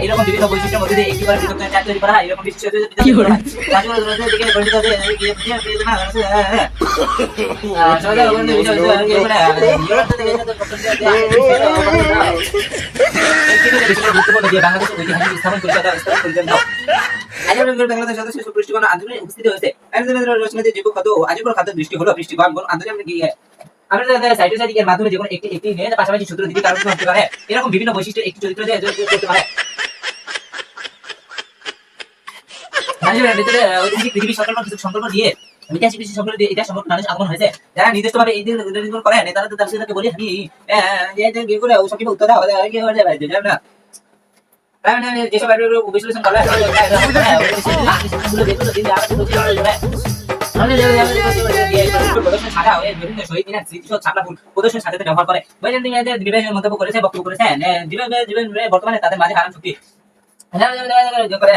এরকম বিভিন্ন বৈশিষ্ট্যের মধ্যে একটি করে বিভক্ত চার বাংলাদেশ জীব খাদ্য ও খাদ্য দৃষ্টি হলো, বৃষ্টি গণ আন্দোলনে আমরা সাইটোসাইটিকের মাধ্যমে যেকোনো একটি একটি নিয়ে পাশাপাশি সূত্র দিকে কারণ হতে পারে এরকম বিভিন্ন বৈশিষ্ট্য একটি চরিত্র দিয়ে করতে পারে মানুষের ভিতরে পৃথিবীর সংকল্প কিছু সংকল্প দিয়ে ঐতিহাসিক কিছু সংকল্প দিয়ে এটা সম্পর্কে মানুষ আগমন হয়েছে যারা নির্দিষ্টভাবে এই দিন উল্লেখ করে তো তার বলি আমি যে যে করে ওসব কিছু উত্তর দাও কি হয়ে যাবে না যেসব বিশ্লেষণ করা হয় সাদা হয়ে বিভিন্ন শহীদ মিনার স্মৃতিসৌধ ছাপলা ফুল প্রদর্শন সাজাতে ব্যবহার করে বৈজয়ন্তী মেয়েদের বিবেচনা মন্তব্য করেছে বক্তব্য করেছেন বর্তমানে তাদের মাঝে হারাম শক্তি করে